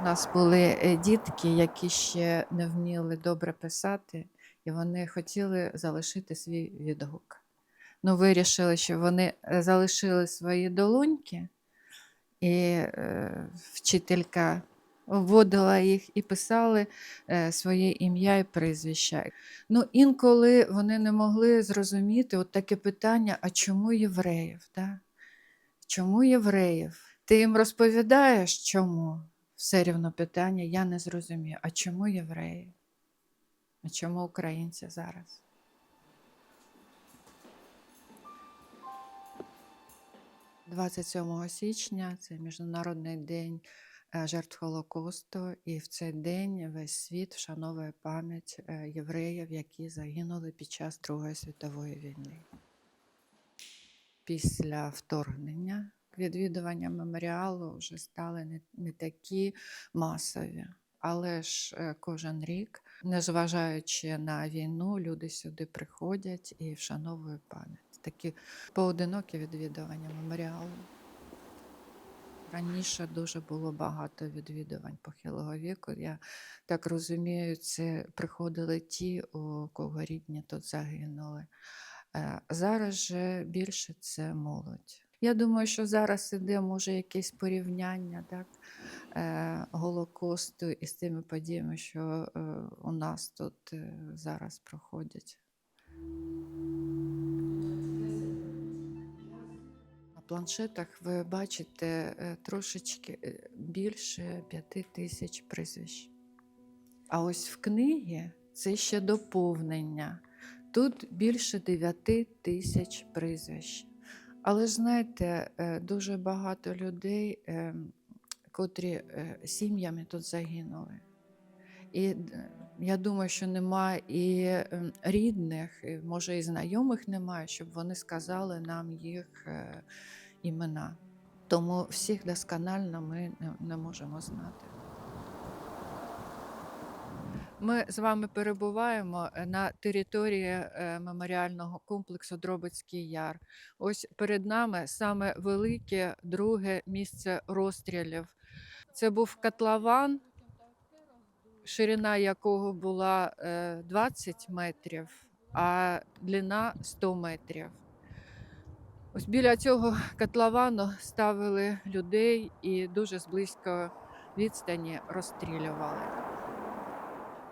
У нас були е, дітки, які ще не вміли добре писати, і вони хотіли залишити свій відгук. Ну, вирішили, що вони е, залишили свої долоньки, і е, вчителька вводила їх і писали е, своє ім'я і прізвище. Ну, інколи вони не могли зрозуміти от таке питання: а чому євреїв? Да? Чому євреїв? Ти їм розповідаєш, чому? Все рівно питання, я не зрозумію. А чому євреї? А чому українці зараз? – 27 січня це Міжнародний день е, жертв Холокосту, і в цей день весь світ вшановує пам'ять е, євреїв, які загинули під час Другої світової війни. Після вторгнення відвідування меморіалу вже стали не, не такі масові. Але ж е, кожен рік, незважаючи на війну, люди сюди приходять і вшановують пам'ять. Такі поодинокі відвідування меморіалу. Раніше дуже було багато відвідувань похилого віку. Я так розумію, це приходили ті, у кого рідні тут загинули. Е, Зараз же більше це молодь. Я думаю, що зараз іде може якесь порівняння так, е, Голокосту із тими подіями, що е, у нас тут е, зараз проходять. На планшетах ви бачите трошечки більше п'яти тисяч прізвищ. А ось в книгі це ще доповнення. Тут більше 9 тисяч прізвищ. Але ж знаєте, е, дуже багато людей, е, котрі е, сім'ями тут загинули. І я думаю, що немає і ем, рідних, і, може, і знайомих немає, щоб вони сказали нам їх імена. Тому всіх досконально ми не можемо знати. Ми з вами перебуваємо е, на території е, меморіального комплексу Дробицький Яр. Ось перед нами саме велике друге місце розстрілів. Це був котлован, ширина якого була е, 20 метрів, а длина 100 метрів. Ось біля цього котловану ставили людей і дуже з близької відстані розстрілювали.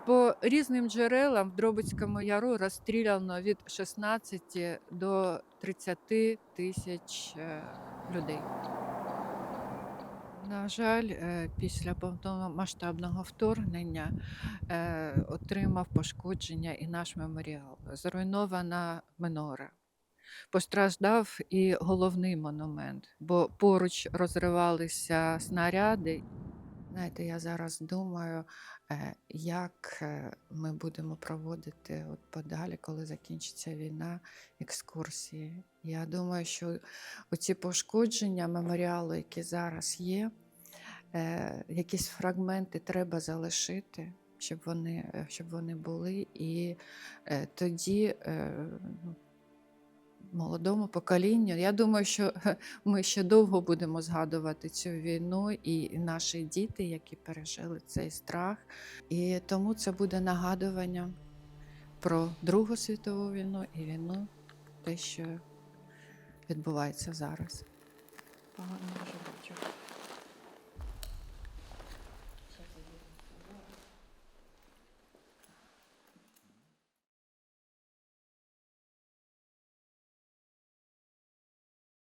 По різним джерелам в Дробицькому яру розстріляно від 16 до 30 тисяч е, людей. На жаль, е, після повномасштабного вторгнення е, отримав пошкодження і наш меморіал. Зруйнована минора. Постраждав і головний монумент, бо поруч розривалися снаряди. Знаєте, я зараз думаю, е, як е, ми будемо проводити от подалі, коли закінчиться війна, екскурсії. Я думаю, що оці пошкодження меморіалу, які зараз є, е, якісь фрагменти треба залишити, щоб вони, щоб вони були. І тоді ну, молодому поколінню. Я думаю, що ми ще довго будемо згадувати цю війну і наші діти, які пережили цей страх. І тому це буде нагадування про Другу світову війну і війну, те, що відбувається зараз. Погано може бути.